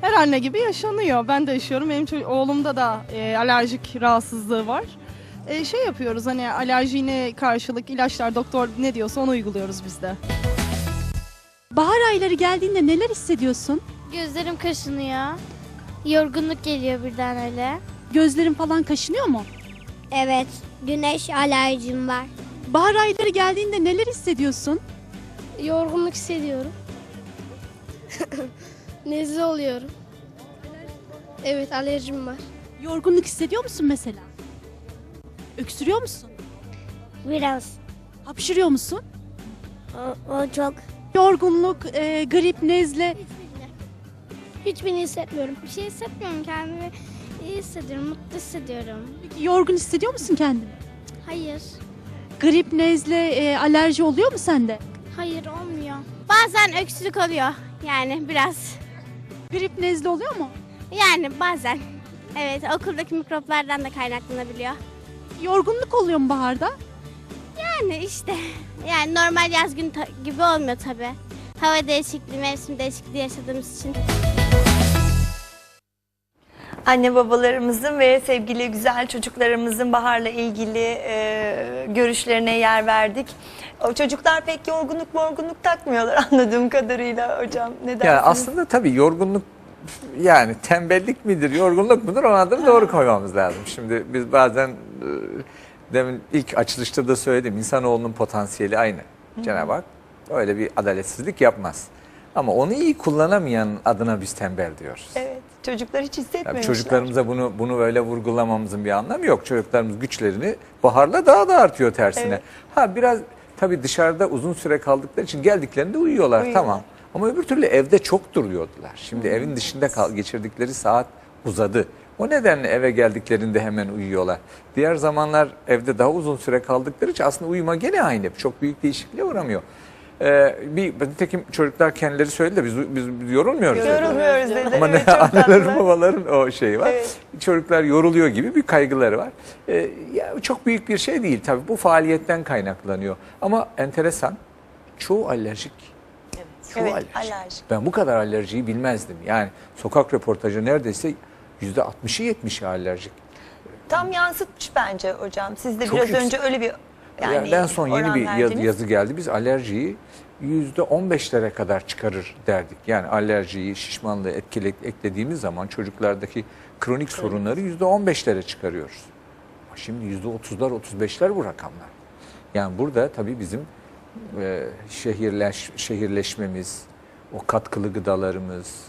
Her anne gibi yaşanıyor. Ben de yaşıyorum. Benim oğlumda da e, alerjik rahatsızlığı var. E, şey yapıyoruz hani alerjine karşılık ilaçlar doktor ne diyorsa onu uyguluyoruz biz de. Bahar ayları geldiğinde neler hissediyorsun? Gözlerim kaşınıyor. Yorgunluk geliyor birden öyle. Gözlerin falan kaşınıyor mu? Evet, güneş alerjim var. Bahar ayları geldiğinde neler hissediyorsun? Yorgunluk hissediyorum. Nezle oluyorum. Evet alerjim var. Yorgunluk hissediyor musun mesela? Öksürüyor musun? Biraz. Hapşırıyor musun? O, o çok. Yorgunluk, e, grip, nezle. Hiçbirini hissetmiyorum. Bir şey hissetmiyorum kendimi. iyi hissediyorum, mutlu hissediyorum. Peki yorgun hissediyor musun kendini? Hayır, Grip, nezle, e, alerji oluyor mu sende? hayır olmuyor. Bazen öksürük oluyor. Yani biraz. Grip, nezle oluyor mu? Yani bazen. Evet okuldaki mikroplardan da kaynaklanabiliyor. Yorgunluk oluyor mu baharda? Yani işte. Yani normal yaz günü gibi olmuyor tabi. Hava değişikliği, mevsim değişikliği yaşadığımız için. Anne babalarımızın ve sevgili güzel çocuklarımızın baharla ilgili e, görüşlerine yer verdik. O çocuklar pek yorgunluk morgunluk takmıyorlar anladığım kadarıyla hocam. Ne dersiniz? Yani aslında tabii yorgunluk yani tembellik midir, yorgunluk mudur onun adını doğru koymamız lazım. Şimdi biz bazen e, demin ilk açılışta da söyledim insanoğlunun potansiyeli aynı. Cenab-ı Hak öyle bir adaletsizlik yapmaz. Ama onu iyi kullanamayan adına biz tembel diyoruz. Evet çocuklar hiç hissetmemişler. çocuklarımıza bunu bunu böyle vurgulamamızın bir anlamı yok. Çocuklarımız güçlerini baharla daha da artıyor tersine. Evet. Ha biraz tabii dışarıda uzun süre kaldıkları için geldiklerinde uyuyorlar, Uyuyorlar. tamam. Ama öbür türlü evde çok duruyordular. Şimdi evin dışında kal, geçirdikleri saat uzadı. O nedenle eve geldiklerinde hemen uyuyorlar. Diğer zamanlar evde daha uzun süre kaldıkları için aslında uyuma gene aynı. Çok büyük değişikliğe uğramıyor. Ee, bir nitekim çocuklar kendileri söyledi de biz, biz, biz yorulmuyoruz. Yorulmuyoruz dediler. Ama evet, ne babaların o şeyi var. Evet. Çocuklar yoruluyor gibi bir kaygıları var. Ee, ya çok büyük bir şey değil tabii. Bu faaliyetten kaynaklanıyor. Ama enteresan. Çoğu alerjik. Çoğu Evet, alerjik. alerjik. Ben bu kadar alerjiyi bilmezdim. Yani sokak röportajı neredeyse yüzde 60'ı 70'i alerjik. Tam yansıtmış bence hocam. Siz de Çok biraz yüksek. önce öyle bir yani en son yeni bir yaz- yazı geldi. Biz alerjiyi yüzde 15'lere kadar çıkarır derdik. Yani alerjiyi, şişmanlığı etkile, eklediğimiz zaman çocuklardaki kronik sorunları yüzde 15'lere çıkarıyoruz. Ama Şimdi yüzde 30'lar 35'ler bu rakamlar. Yani burada tabii bizim e, şehirleş, şehirleşmemiz, o katkılı gıdalarımız,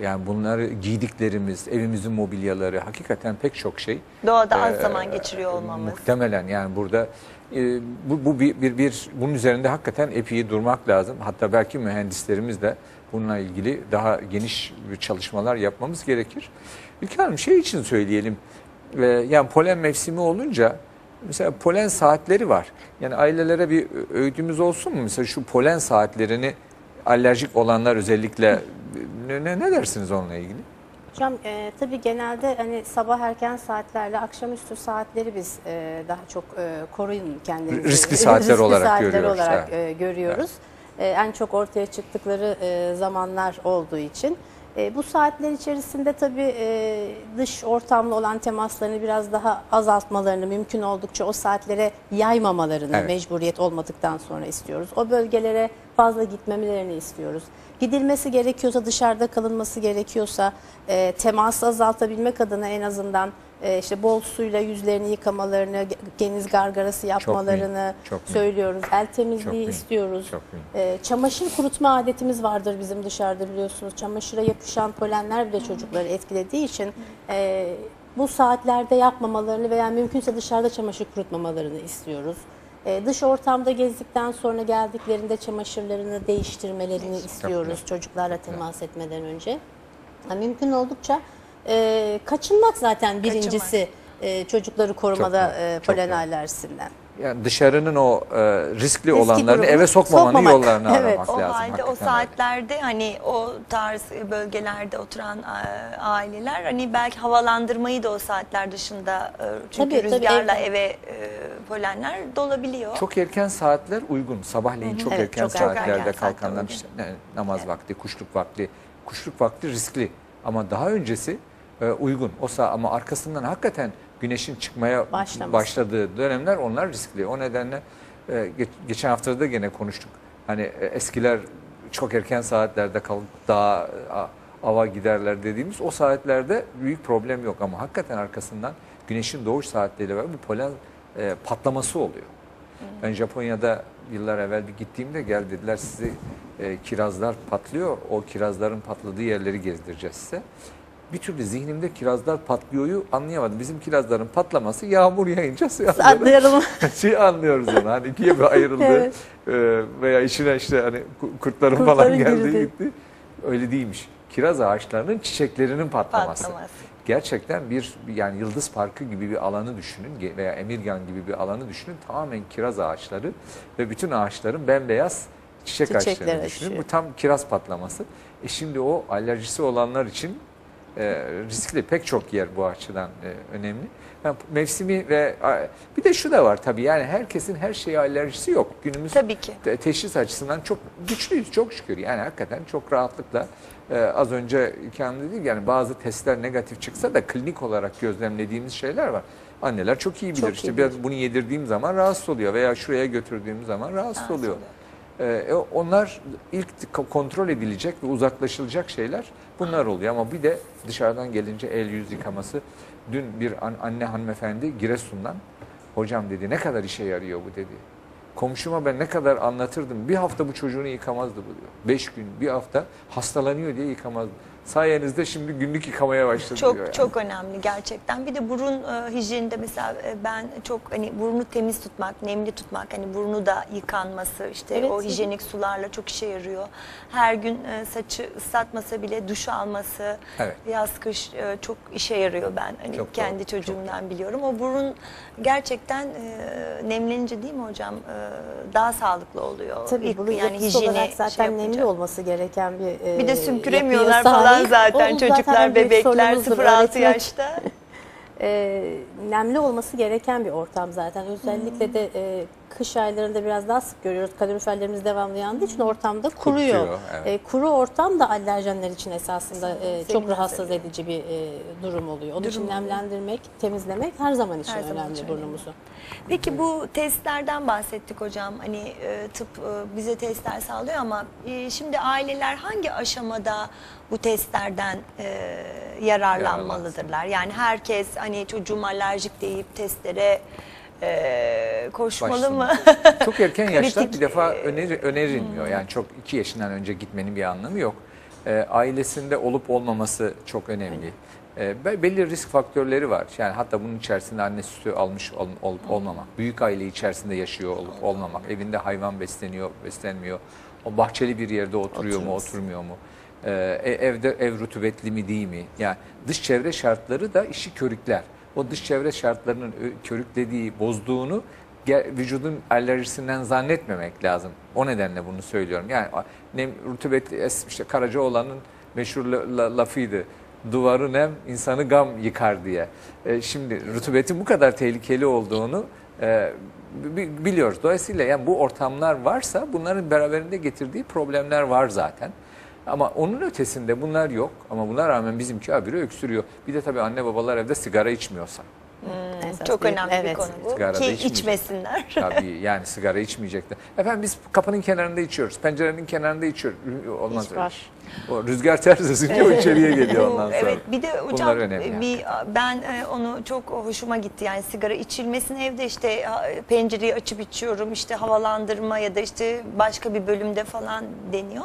yani bunları giydiklerimiz, evimizin mobilyaları hakikaten pek çok şey Doğada az ee, zaman geçiriyor olmamız. Muhtemelen yani burada e, bu, bu bir, bir, bir bunun üzerinde hakikaten epey durmak lazım. Hatta belki mühendislerimiz de bununla ilgili daha geniş bir çalışmalar yapmamız gerekir. İlker Hanım şey için söyleyelim. e, yani polen mevsimi olunca mesela polen saatleri var. Yani ailelere bir öğütümüz olsun mu? Mesela şu polen saatlerini alerjik olanlar özellikle ne, ne, ne dersiniz onunla ilgili? Hocam e, tabii genelde hani sabah erken saatlerle akşamüstü saatleri biz e, daha çok e, koruyun kendinizi. Riskli saatler olarak saatler görüyoruz, olarak evet. e, görüyoruz. E, en çok ortaya çıktıkları e, zamanlar olduğu için. E, bu saatler içerisinde tabii e, dış ortamla olan temaslarını biraz daha azaltmalarını, mümkün oldukça o saatlere yaymamalarını Evet. mecburiyet olmadıktan sonra istiyoruz. O bölgelere fazla gitmemelerini istiyoruz. Gidilmesi gerekiyorsa, dışarıda kalınması gerekiyorsa e, teması azaltabilmek adına en azından e, işte bol suyla yüzlerini yıkamalarını, ge- geniz gargarası yapmalarını çok mühim. söylüyoruz. El Çok temizliği mühim, istiyoruz. çok mühim. E, çamaşır kurutma adetimiz vardır bizim dışarıda biliyorsunuz. Çamaşıra yapışan polenler bile çocukları etkilediği için e, bu saatlerde yapmamalarını veya mümkünse dışarıda çamaşır kurutmamalarını istiyoruz. E, dış ortamda gezdikten sonra geldiklerinde çamaşırlarını değiştirmelerini istiyoruz çocuklarla temas etmeden önce. Mümkün oldukça e, kaçınmak zaten birincisi e, çocukları korumada e, polen alerjisinden. Yani dışarının o e, riskli Riski olanlarını grubunu eve sokmamanın sokmamak. yollarını Evet. aramak O lazım. halde o hakikaten öyle. saatlerde hani o tarz bölgelerde oturan e, aileler hani belki havalandırmayı da o saatler dışında e, çünkü Tabii, tabii, rüzgarla evde. eve e, polenler dolabiliyor. Çok erken saatler uygun. Sabahleyin çok Evet, erken çok erken saatlerde saatte kalkanlar uygun. işte ne- namaz vakti, kuşluk vakti. Kuşluk vakti riskli. Ama daha öncesi e, uygun. O sağ ama arkasından hakikaten güneşin çıkmaya Başlaması. başladığı dönemler onlar riskli. O nedenle e, geç- geçen haftada da gene konuştuk. Hani e, eskiler çok erken saatlerde kalkıp dağa a- ava giderler dediğimiz o saatlerde büyük problem yok ama hakikaten arkasından güneşin doğuş saatleriyle beraber bu polen e, patlaması oluyor. Ben Japonya'da yıllar evvel bir gittiğimde gel dediler sizi e, kirazlar patlıyor. O kirazların patladığı yerleri gezdireceğiz size. Bir türlü zihnimde kirazlar patlıyoryu anlayamadım. Bizim kirazların patlaması yağmur yağınca anlıyorum. Anlayalım. şey anlıyoruz onu. Hani ikiye bir ayrıldı. Evet. E, veya içine işte hani ku- kurtların, Kurtların falan geldi girdi. gitti. Öyle değilmiş. Kiraz ağaçlarının çiçeklerinin patlaması. Patlaması. Gerçekten bir yani Yıldız Parkı gibi bir alanı düşünün veya Emirgan gibi bir alanı düşünün. Tamamen kiraz ağaçları ve bütün ağaçların bembeyaz çiçek Çiçekler ağaçlarını düşünün. açıyor. Bu tam kiraz patlaması. E şimdi o alerjisi olanlar için e, riskli pek çok yer bu açıdan e, önemli. Yani mevsimi ve bir de şu da var tabii yani herkesin her şeye alerjisi yok. Günümüz Tabii ki. te- teşhis açısından çok güçlüyüz çok şükür. Yani hakikaten çok rahatlıkla e, az önce kendi dedi yani bazı testler negatif çıksa da klinik olarak gözlemlediğimiz şeyler var. Anneler çok iyi bilir. Çok işte iyi biraz bunu yedirdiğim zaman rahatsız oluyor veya şuraya götürdüğüm zaman rahatsız oluyor. E, e, onlar ilk ko- kontrol edilecek ve uzaklaşılacak şeyler bunlar oluyor ama bir de dışarıdan gelince el yüz yıkaması. Dün bir an- anne hanımefendi Giresun'dan hocam dedi ne kadar işe yarıyor bu dedi. Komşuma ben ne kadar anlatırdım. Bir hafta bu çocuğunu yıkamazdı bu diyor. Beş gün, bir hafta hastalanıyor diye yıkamazdı. Sayenizde şimdi günlük yıkamaya başladı diyor. Çok yani. çok önemli gerçekten. Bir de burun e, hijyeninde mesela e, ben çok hani burnu temiz tutmak, nemli tutmak, hani burnu da yıkanması, işte Evet. o hijyenik sularla çok işe yarıyor. Her gün e, saçı ıslatmasa bile duş alması, Evet. yaz kış e, çok işe yarıyor ben hani Çok doğru, kendi çocuğumdan biliyorum. O burun gerçekten e, nemlenince değil mi hocam? E, daha sağlıklı oluyor. Tabii İlk bunun yani hijyeni olarak zaten şey nemli olması gereken bir e, Bir de sümküremiyorlar falan. Zaten O çocuklar, bebekler sorunumuzdur, 0-6 öğretmek. yaşta. E, nemli olması gereken bir ortam zaten. Özellikle Hmm. de e, kış aylarında biraz daha sık görüyoruz. Kaloriferlerimiz devamlı yandığı için ortamda kuruyor. Kurutuyor, evet. E, kuru ortam da alerjenler için esasında e, çok rahatsız edici bir e, durum oluyor. Onun için Durum oluyor. nemlendirmek, temizlemek her zaman için Her zaman önemli için burnumuzu. Peki bu testlerden bahsettik hocam. Hani e, tıp e, bize testler sağlıyor ama e, şimdi aileler hangi aşamada bu testlerden e, yararlanmalıdırlar? Yani herkes hani çocuğum alerjik deyip testlere e, koşmalı mı? Çok erken yaşta bir defa e, öneri, önerilmiyor. Yani çok iki yaşından önce gitmenin bir anlamı yok. E, ailesinde olup olmaması çok önemli. E, be- belli risk faktörleri var. Yani hatta bunun içerisinde anne sütü almış ol, olup olmamak, büyük aile içerisinde yaşıyor olup olmamak, evinde hayvan besleniyor, beslenmiyor, o bahçeli bir yerde oturuyor mu, Oturması. oturmuyor mu? E, e, evde ev rutubetli mi değil mi? Yani dış çevre şartları da işi körükler. O dış çevre şartlarının körüklediği, bozduğunu vücudun alerjisinden zannetmemek lazım. O nedenle bunu söylüyorum. Yani nem rutubetli es- işte Karacaoğlan'ın meşhur la- la- lafıydı. Duvarı nem, insanı gam yıkar diye. E, şimdi rutubetin bu kadar tehlikeli olduğunu e, bi- biliyoruz. Dolayısıyla yani bu ortamlar varsa bunların beraberinde getirdiği problemler var zaten. Ama onun ötesinde bunlar yok. Ama buna rağmen bizimki habire öksürüyor. Bir de tabii anne babalar evde sigara içmiyorsa. Esas Çok büyük- önemli bir evet. konu bu. Sigara da Ki içmeyecek. içmesinler. Tabii yani sigara içmeyecekler. Efendim biz kapının kenarında içiyoruz. Pencerenin kenarında içiyoruz. Olmaz öyle. var. O rüzgar ters esince o içeriye geliyor ondan sonra. Evet bir de hocam önemli. bir ben e, onu çok hoşuma gitti yani sigara içilmesin evde işte ha, pencereyi açıp içiyorum işte havalandırma ya da işte başka bir bölümde falan deniyor.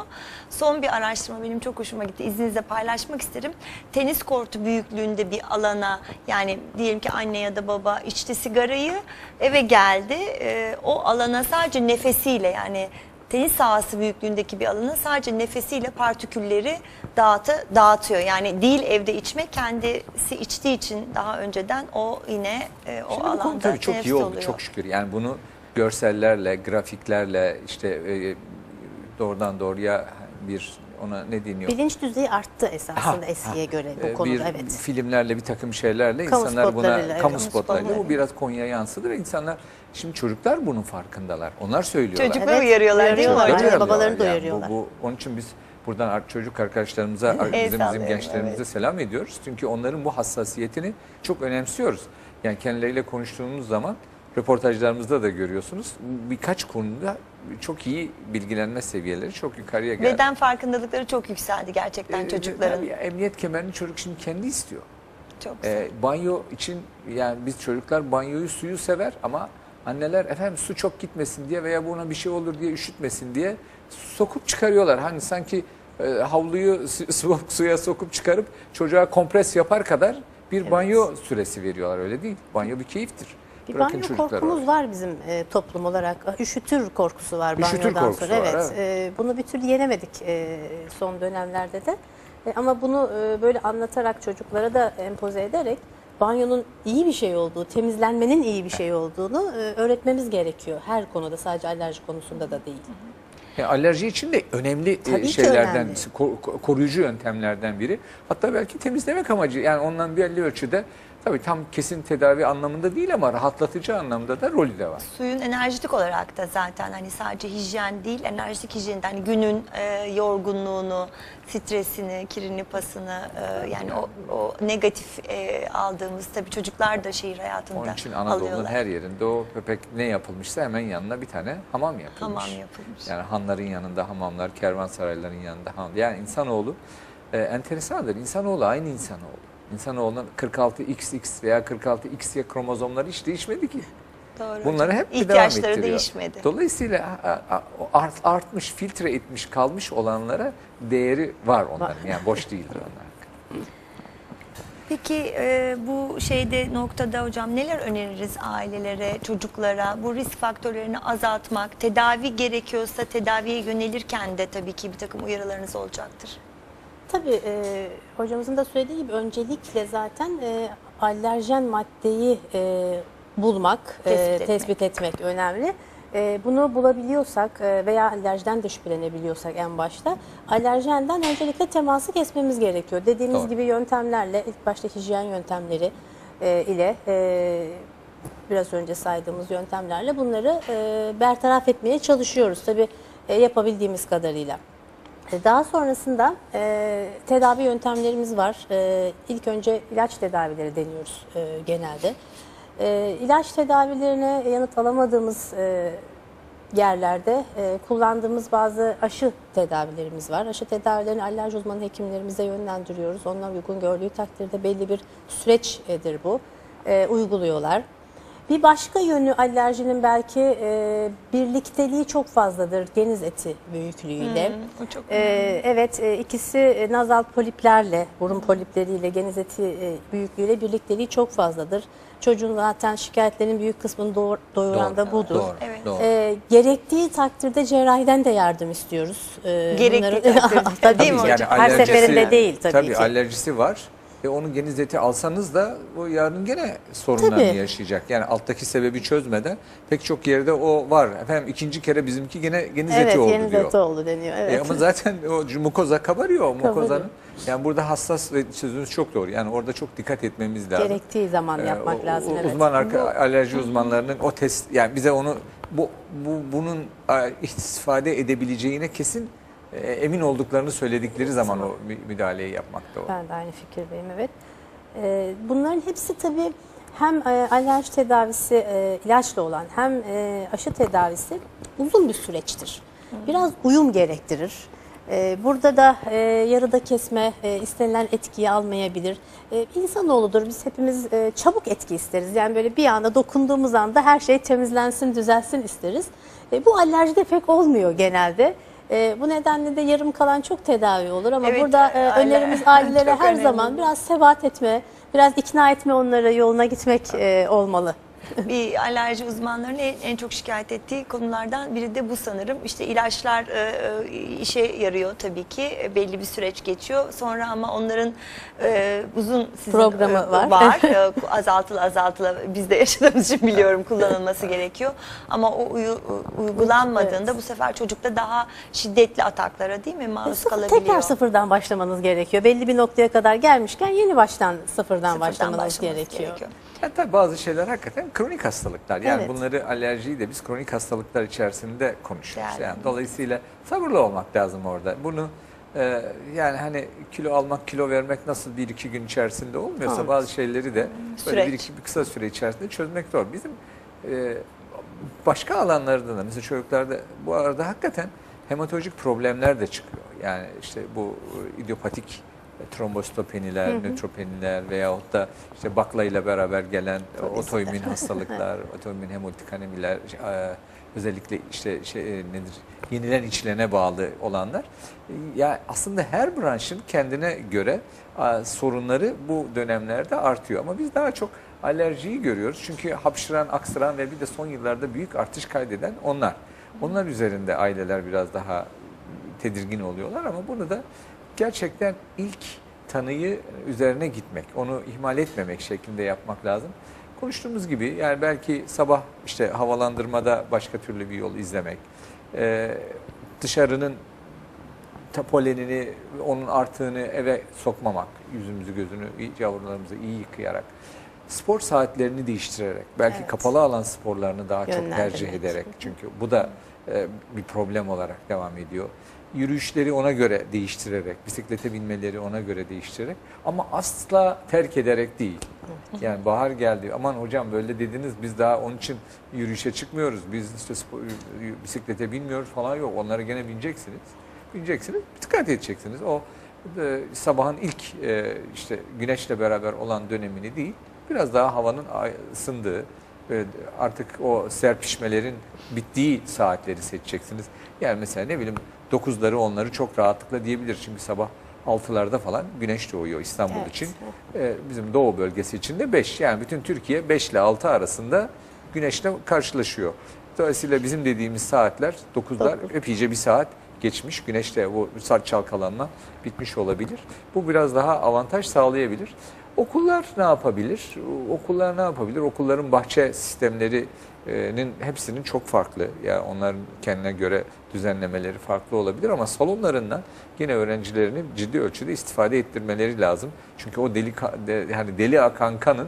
Son bir araştırma benim çok hoşuma gitti izninizle paylaşmak isterim. Tenis kortu büyüklüğünde bir alana yani diyelim ki anne ya da baba içti sigarayı eve geldi E, o alana sadece nefesiyle yani tenis sahası büyüklüğündeki bir alana sadece nefesiyle partikülleri dağıtı, dağıtıyor. Yani değil evde içme kendisi içtiği için daha önceden o yine e, o Şimdi bu konu alanda tabii çok iyi oldu oluyor. çok şükür. Yani bunu görsellerle, grafiklerle işte e, doğrudan doğruya bir ona ne deniyor? Bilinç düzeyi arttı esasında Ha, eskiye göre Ee, bu konuda bir evet. filmlerle bir takım şeylerle Kamu insanlar buna kamu Kamu spotlarıyla bu biraz Konya'ya yansıdı ve insanlar şimdi çocuklar bunun farkındalar. Onlar söylüyorlar. Çocuklar Evet, uyarıyorlar değil mi Uyarıyorlar babalarını da yani. uyarıyorlar. Bu, bu, onun için biz buradan çocuk arkadaşlarımıza, bizim, bizim gençlerimize evet. selam ediyoruz. Çünkü onların bu hassasiyetini çok önemsiyoruz. Yani kendileriyle konuştuğumuz zaman röportajlarımızda da görüyorsunuz. Birkaç konuda çok iyi bilgilenme seviyeleri çok yukarıya geldi. Beden farkındalıkları çok yükseldi gerçekten Ee, çocukların. tabii emniyet kemerini çocuk şimdi kendi istiyor. Çok güzel. Ee, banyo için yani biz çocuklar banyoyu suyu sever ama anneler efendim su çok gitmesin diye veya buna bir şey olur diye üşütmesin diye sokup çıkarıyorlar. Hani sanki e, havluyu su- su- suya sokup çıkarıp çocuğa kompres yapar kadar bir banyo süresi veriyorlar öyle değil. Banyo bir keyiftir. Bir Bırakın banyo korkumuz orada. var bizim e, toplum olarak. Üşütür korkusu var Üşütür banyodan korkusu sonra. var, evet. evet. E, bunu bir türlü yenemedik e, son dönemlerde de. E, ama bunu e, böyle anlatarak çocuklara da empoze ederek banyonun iyi bir şey olduğu, temizlenmenin iyi bir şey olduğunu e, öğretmemiz gerekiyor. Her konuda sadece alerji konusunda da değil. Yani alerji için de önemli e, Tabii şeylerden, önemli. ko- ko- koruyucu yöntemlerden biri. Hatta belki temizlemek amacı yani ondan belli ölçüde tabii tam kesin tedavi anlamında değil ama rahatlatıcı anlamda da rolü de var. Suyun enerjitik olarak da zaten hani sadece hijyen değil enerjitik hijyen hani günün e, yorgunluğunu, stresini, kirini, pasını e, yani o, o negatif e, aldığımız tabii çocuklar da şehir hayatında Onun için Anadolu'nun alıyorlar. her yerinde o köpek ne yapılmışsa hemen yanına bir tane hamam yapılmış. Hamam yapılmış. Yani hanların yanında hamamlar, kervansarayların yanında hamam. Yani insanoğlu e, enteresandır. İnsanoğlu aynı insanoğlu. İnsanoğlunun 46XX veya 46XY kromozomları hiç değişmedi ki. Doğru Bunları hep bir devam ettiriyor. değişmedi. Dolayısıyla art, artmış, filtre etmiş, kalmış olanlara değeri var onların. Yani boş değildir onlar. Peki e, bu şeyde noktada hocam neler öneririz ailelere, çocuklara bu risk faktörlerini azaltmak, tedavi gerekiyorsa tedaviye yönelirken de tabii ki bir takım uyarılarınız olacaktır. Tabii e, hocamızın da söylediği gibi öncelikle zaten e, alerjen maddeyi e, bulmak, e, Tespit etmek. tespit etmek önemli. E, bunu bulabiliyorsak e, veya alerjiden de şüphelenebiliyorsak en başta alerjenden öncelikle teması kesmemiz gerekiyor. Dediğimiz Doğru. gibi yöntemlerle ilk başta hijyen yöntemleri e, ile e, biraz önce saydığımız yöntemlerle bunları e, bertaraf etmeye çalışıyoruz. Tabii e, yapabildiğimiz kadarıyla. E, Daha sonrasında e, tedavi yöntemlerimiz var. E, ilk önce ilaç tedavileri deniyoruz e, genelde. E, ilaç tedavilerine yanıt alamadığımız e, yerlerde e, kullandığımız bazı aşı tedavilerimiz var. Aşı tedavilerini alerji uzmanı hekimlerimize yönlendiriyoruz. Onlar uygun gördüğü takdirde belli bir süreçtir bu. E, uyguluyorlar. Bir başka yönü alerjinin belki e, birlikteliği çok fazladır geniz eti büyüklüğüyle. O çok Ee, evet e, ikisi e, nazal poliplerle, burun polipleriyle, geniz eti e, büyüklüğüyle birlikteliği çok fazladır. Çocuğun zaten şikayetlerinin büyük kısmını doğur, doyuran da budur. Doğru. Evet. doğru. Ee, gerektiği takdirde cerrahiden de yardım istiyoruz. Ee, Gerektiği bunların- takdirde. Tabii Değil mi hocam? Her alerjisi- seferinde değil tabii, Tabii ki. alerjisi var. Ve onu geniz eti alsanız da o yarın gene sorunlarını Tabii. yaşayacak. Yani alttaki sebebi çözmeden pek çok yerde o var. Efendim ikinci kere bizimki gene geniz Evet, eti oldu geniz diyor. eti oldu deniyor. Evet. E ama zaten o mukoza kabarıyor mukozanın. Yani burada hassas ve sözünüz çok doğru. Yani orada çok dikkat etmemiz lazım. Gerektiği zaman Ee, yapmak o- lazım. o evet. Uzman arka, alerji uzmanlarının o test yani bize onu bu, bu bunun e, istifade edebileceğine kesin e, emin olduklarını söyledikleri zaman o mü- müdahaleyi yapmakta o. Ben de aynı fikirdeyim evet. Ee, bunların hepsi tabii hem e, alerji tedavisi e, ilaçla olan hem e, aşı tedavisi uzun bir süreçtir. Biraz uyum gerektirir. Ee, burada da e, yarıda kesme e, istenilen etkiyi almayabilir. E, insanoğludur biz hepimiz e, çabuk etki isteriz. Yani böyle bir anda dokunduğumuz anda her şey temizlensin, düzelsin isteriz. E, bu alerjide pek olmuyor genelde. E, bu nedenle de yarım kalan çok tedavi olur ama Evet, burada e, aile- önerimiz ailelere Çok her önemli. zaman biraz sebat etme, biraz ikna etme onları yoluna gitmek e, olmalı. bir alerji uzmanlarının en, en çok şikayet ettiği konulardan biri de bu sanırım. İşte ilaçlar e, e, işe yarıyor tabii ki E, belli bir süreç geçiyor. Sonra ama onların e, uzun sizin, Programı e, var. E, azaltılı azaltılı biz de yaşadığımız için biliyorum kullanılması gerekiyor. Ama o uyu- uygulanmadığında bu sefer çocukta daha şiddetli ataklara değil mi maruz Sıfır- kalabiliyor. tekrar sıfırdan başlamanız gerekiyor. Belli bir noktaya kadar gelmişken yeni baştan sıfırdan, Sıfırdan başlamanız başlaması gerekiyor. Yani tabii bazı şeyler hakikaten kronik hastalıklar. Yani Evet. bunları alerjiyi de biz kronik hastalıklar içerisinde konuşuyoruz. Yani. Yani dolayısıyla sabırlı olmak lazım orada. Bunu Ee, yani hani kilo almak, kilo vermek nasıl bir iki gün içerisinde olmuyorsa Evet. bazı şeyleri de böyle Süreç. bir iki bir kısa süre içerisinde çözmek zor. Bizim e, başka alanlarda da mesela çocuklarda bu arada hakikaten hematolojik problemler de çıkıyor. Yani işte bu e, idiopatik trombositopeniler, nötropeniler veyahut da işte baklayla beraber gelen e, otoimmün hastalıklar, otoimmün hemolytik anemiler, e, özellikle işte şey nedir yenilen içilene bağlı olanlar. Ya aslında her branşın kendine göre sorunları bu dönemlerde artıyor ama biz daha çok alerjiyi görüyoruz. Çünkü hapşıran, aksıran ve bir de son yıllarda büyük artış kaydeden onlar. Onlar üzerinde aileler biraz daha tedirgin oluyorlar ama bunu da gerçekten ilk tanıyı üzerine gitmek, onu ihmal etmemek şeklinde yapmak lazım. Konuştuğumuz gibi yani belki sabah işte havalandırmada başka türlü bir yol izlemek, ee, dışarının polenini, onun artığını eve sokmamak, yüzümüzü gözünü, yavrularımızı iyi yıkayarak, spor saatlerini değiştirerek, belki Evet. kapalı alan sporlarını daha çok tercih ederek, çünkü bu da e, bir problem olarak devam ediyor. Yürüyüşleri ona göre değiştirerek, bisiklete binmeleri ona göre değiştirerek ama asla terk ederek değil. Yani bahar geldi. Aman hocam böyle dediniz biz daha onun için yürüyüşe çıkmıyoruz. Biz işte spor, bisiklete binmiyoruz falan yok. Onlara gene bineceksiniz. Bineceksiniz. Dikkat edeceksiniz. O e, sabahın ilk e, işte güneşle beraber olan dönemini değil, biraz daha havanın ısındığı, ve artık o serpişmelerin bittiği saatleri seçeceksiniz. Yani mesela ne bileyim 9'ları onları çok rahatlıkla diyebilir. Çünkü sabah 6'larda falan güneş doğuyor İstanbul Evet, için. Ee, bizim doğu bölgesi için de 5. Yani bütün Türkiye 5 ile 6 arasında güneşle karşılaşıyor. Dolayısıyla bizim dediğimiz saatler 9'lar epeyce bir saat geçmiş. Güneşte bu saat çalkalanma bitmiş olabilir. Bu biraz daha avantaj sağlayabilir. Okullar ne yapabilir? Okullar ne yapabilir? Okulların bahçe sistemlerinin hepsinin çok farklı. Yani onların kendine göre düzenlemeleri farklı olabilir ama salonlarından yine öğrencilerini ciddi ölçüde istifade ettirmeleri lazım. Çünkü o deli de- yani deli akan kanın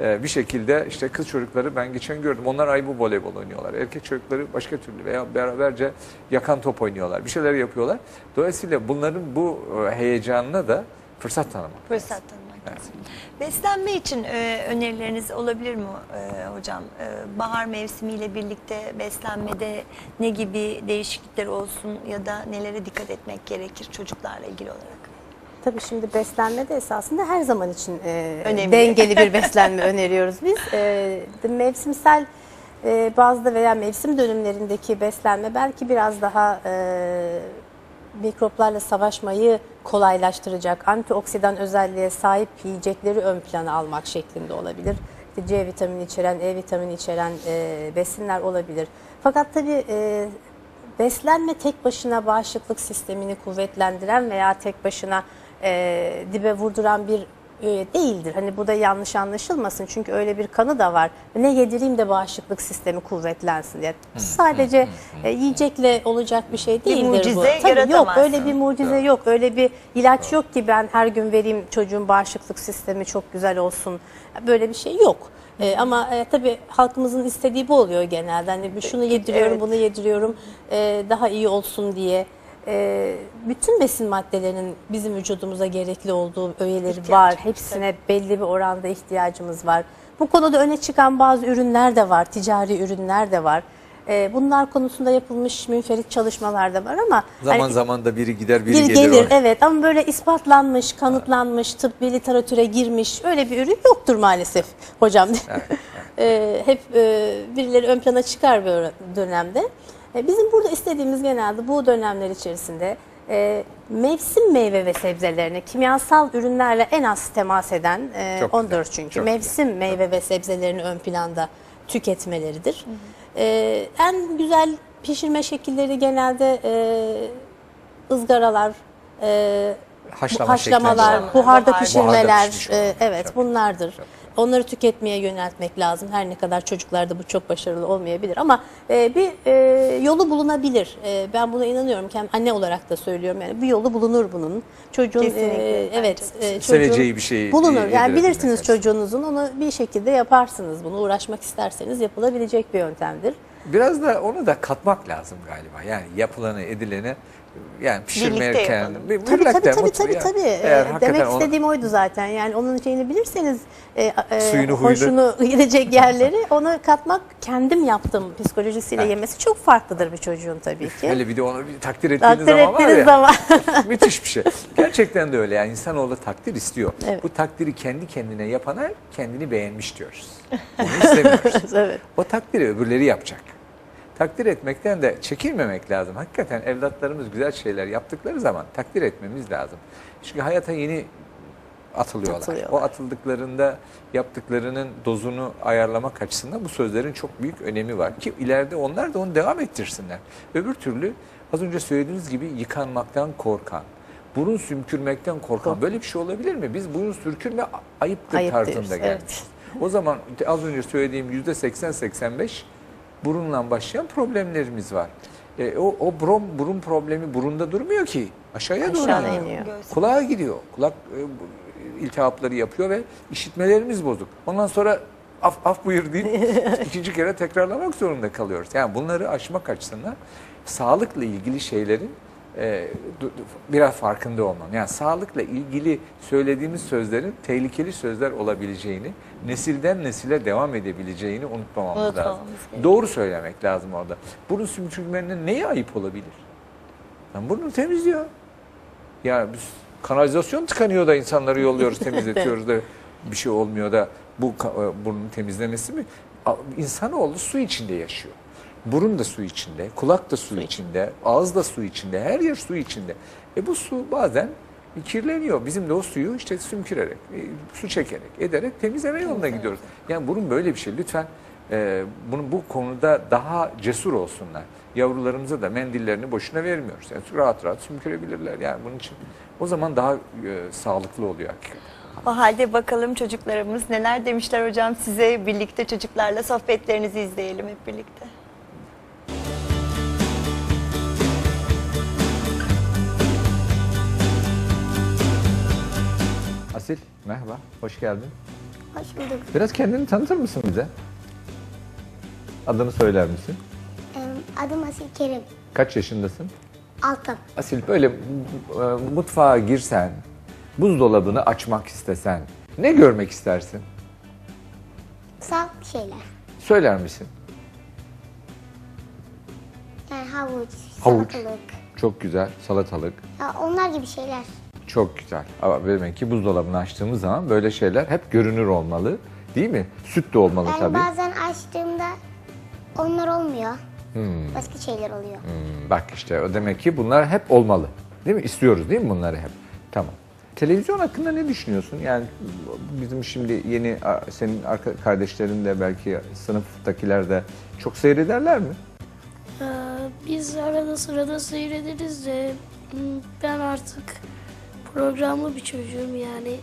e, bir şekilde işte kız çocukları ben geçen gördüm. Onlar aybu voleybol oynuyorlar. Erkek çocukları başka türlü veya beraberce yakan top oynuyorlar. Bir şeyler yapıyorlar. Dolayısıyla bunların bu e, heyecanına da fırsat tanımak. Fırsat tanımak lazım. Beslenme için e, önerileriniz olabilir mi e, hocam? E, bahar mevsimiyle birlikte beslenmede ne gibi değişiklikler olsun ya da nelere dikkat etmek gerekir çocuklarla ilgili olarak? Tabii şimdi beslenme de esasında her zaman için e, Önemli. dengeli bir beslenme öneriyoruz biz. E, mevsimsel e, bazda veya mevsim dönümlerindeki beslenme belki biraz daha e, mikroplarla savaşmayı kolaylaştıracak, antioksidan özelliğe sahip yiyecekleri ön plana almak şeklinde olabilir. C vitamini içeren, E vitamini içeren e, besinler olabilir. Fakat tabii e, beslenme tek başına bağışıklık sistemini kuvvetlendiren veya tek başına e, dibe vurduran bir değildir. Hani bu da yanlış anlaşılmasın çünkü öyle bir kanı da var. Ne yedireyim de bağışıklık sistemi kuvvetlensin diye. Sadece e, yiyecekle olacak bir şey değildir bu. mucize Tabii yok öyle bir mucize yok. Öyle bir ilaç yok ki ben her gün vereyim çocuğun bağışıklık sistemi çok güzel olsun. Böyle bir şey yok. E, ama e, tabii halkımızın istediği bu oluyor genelde. Hani bir şunu yediriyorum, Evet. bunu yediriyorum e, daha iyi olsun diye. E, bütün besin maddelerinin bizim vücudumuza gerekli olduğu öğeleri İhtiyaç, var. Hepsine belli bir oranda ihtiyacımız var. Bu konuda öne çıkan bazı ürünler de var, ticari ürünler de var. E, bunlar konusunda yapılmış münferit çalışmalar da var ama Zaman hani- zaman da biri gider biri bir gelir. gelir oraya. evet ama böyle ispatlanmış, kanıtlanmış, tıbbi literatüre girmiş öyle bir ürün yoktur maalesef hocam. Ee, hep e, birileri ön plana çıkar bir dönemde. E, bizim burada istediğimiz genelde bu dönemler içerisinde e, mevsim meyve ve sebzelerine kimyasal ürünlerle en az temas eden e, Çok güzel, 14 çünkü çok mevsim meyve ve sebzelerini ön planda tüketmeleridir. E, en güzel pişirme şekilleri genelde e, ızgaralar, e, Haşlama haşlamalar, buharda Buharda pişirmeler, pişmiş e, evet Çok bunlardır. Çok Onları tüketmeye yöneltmek lazım. Her ne kadar çocuklarda bu çok başarılı olmayabilir ama e, bir e, yolu bulunabilir. E, ben buna inanıyorum. Hem anne olarak da söylüyorum yani bir yolu bulunur bunun. Çocuğun Kesinlikle, e, evet e, çocuğun Seveceği bir şey bulunur. Yani yedirebilmek bilirsiniz çocuğunuzun onu bir şekilde yaparsınız. Bunu uğraşmak isterseniz yapılabilecek bir yöntemdir. Biraz da onu da katmak lazım galiba. Yani yapılanı edilene Yani pişirmeyken. bir- Tabii birlikte tabii tabii tabii. yani tabii. eğer Demek onu- istediğim oydu zaten. Yani onun şeyini bilirseniz e, e, Suyunu, huyunu. hoşunu gidecek yerleri onu katmak kendim yaptım psikolojisiyle Evet. yemesi çok farklıdır bir çocuğun tabii ki. Hele bir de onu bir takdir ettiğiniz Takdir zaman var ettiğiniz ya. zaman. Müthiş bir şey. Gerçekten de öyle yani insanoğlu takdir istiyor. Evet. Bu takdiri kendi kendine yapana kendini beğenmiş diyoruz. Bunu istemiyoruz. evet. O takdiri öbürleri yapacak. Takdir etmekten de çekinmemek lazım. Hakikaten evlatlarımız güzel şeyler yaptıkları zaman takdir etmemiz lazım. Çünkü hayata yeni atılıyorlar. Atılıyorlar. O atıldıklarında yaptıklarının dozunu ayarlamak açısından bu sözlerin çok büyük önemi var. Ki ileride onlar da onu devam ettirsinler. Öbür türlü az önce söylediğiniz gibi yıkanmaktan korkan, burun sümkürmekten korkan böyle bir şey olabilir mi? Biz burun sürkürme ayıptır Ayıp tarzında diyoruz, geldik. evet. O zaman az önce söylediğim yüzde 80-85 burunla başlayan problemlerimiz var. E, o, o bron, burun problemi burunda durmuyor ki. Aşağıya doğru Aşağıya iniyor. iniyor. Kulağa gidiyor. Kulak e, iltihapları yapıyor ve işitmelerimiz bozuk. Ondan sonra af, af buyur deyip ikinci kere tekrarlamak zorunda kalıyoruz. Yani bunları aşmak açısından sağlıkla ilgili şeylerin e, du- biraz farkında olmam. Yani sağlıkla ilgili söylediğimiz sözlerin tehlikeli sözler olabileceğini, nesilden nesile devam edebileceğini unutmamamız lazım. Unutmamamız gerekiyor. Doğru söylemek lazım orada. Burun sümkürmenin neye ayıp olabilir? Yani burnunu temizliyor. Ya biz kanalizasyon tıkanıyor da insanları yolluyoruz, temizletiyoruz da bir şey olmuyor da bu e, burnun temizlemesi mi? İnsanoğlu su içinde yaşıyor. Burun da su içinde, kulak da su içinde, ağız da su içinde, her yer su içinde. E bu su bazen kirleniyor. Bizim de o suyu işte sümkürerek, e, su çekerek, ederek temizleme yoluna gidiyoruz. Yani burun böyle bir şey. Lütfen e, bunu bu konuda daha cesur olsunlar. Yavrularımıza da mendillerini boşuna vermiyoruz. Yani rahat rahat sümkürebilirler. Yani bunun için o zaman daha e, sağlıklı oluyor hakikaten. O halde bakalım çocuklarımız neler demişler hocam size birlikte çocuklarla sohbetlerinizi izleyelim hep birlikte. Asil, merhaba, hoş geldin. Hoş bulduk. Biraz kendini tanıtır mısın bize? Adını söyler misin? Adım Asil Kerim. Kaç yaşındasın? Altın. Asil böyle e, mutfağa girsen, buzdolabını açmak istesen ne görmek istersin? Sağlıklı şeyler. Söyler misin? Yani havuç, Havuç. salatalık. Çok güzel, salatalık. Ya onlar gibi şeyler. Çok güzel. Ama demek ki buzdolabını açtığımız zaman böyle şeyler hep görünür olmalı. Değil mi? Süt de olmalı Yani tabii. bazen açtığımda onlar olmuyor. Başka şeyler oluyor. Hmm, bak işte o demek ki bunlar hep olmalı. Değil mi? İstiyoruz değil mi bunları hep? Tamam. Televizyon hakkında ne düşünüyorsun? Yani bizim şimdi yeni a, senin arka, kardeşlerin de belki sınıftakiler de çok seyrederler mi? Ee, Biz arada sırada seyrederiz de hmm, ben artık programlı bir çocuğum yani.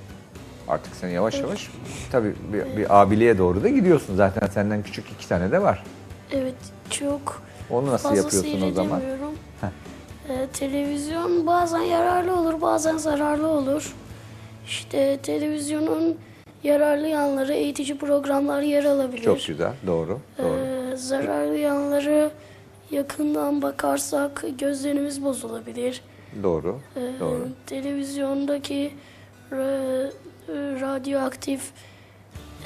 Artık sen yavaş yavaş tabii bir, bir abiliğe doğru da gidiyorsun. Zaten senden küçük iki tane de var. Evet çok Onu nasıl fazla yapıyorsun o zaman? Ee, televizyon bazen yararlı olur bazen zararlı olur. İşte televizyonun yararlı yanları eğitici programlar yer alabilir. Çok güzel, doğru, doğru. Ee, zararlı yanları yakından bakarsak gözlerimiz bozulabilir. Doğru, Ee, doğru. televizyondaki ra- radyoaktif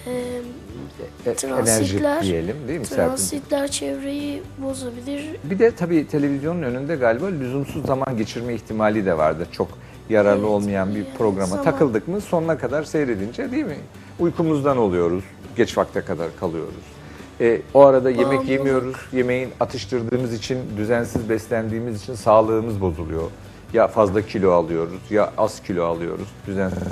e, E, enerji transitler- diyelim değil mi transitler çevreyi bozabilir. Bir de tabii televizyonun önünde galiba lüzumsuz zaman geçirme ihtimali de vardır. Çok yararlı Evet, olmayan bir yani programa zaman- takıldık mı sonuna kadar seyredince değil mi? Uykumuzdan oluyoruz, geç vakte kadar kalıyoruz. E, o arada yemek Bağımlılık. yemiyoruz, yemeğin atıştırdığımız için, düzensiz beslendiğimiz için sağlığımız bozuluyor. Ya fazla kilo alıyoruz ya az kilo alıyoruz. Düzensiz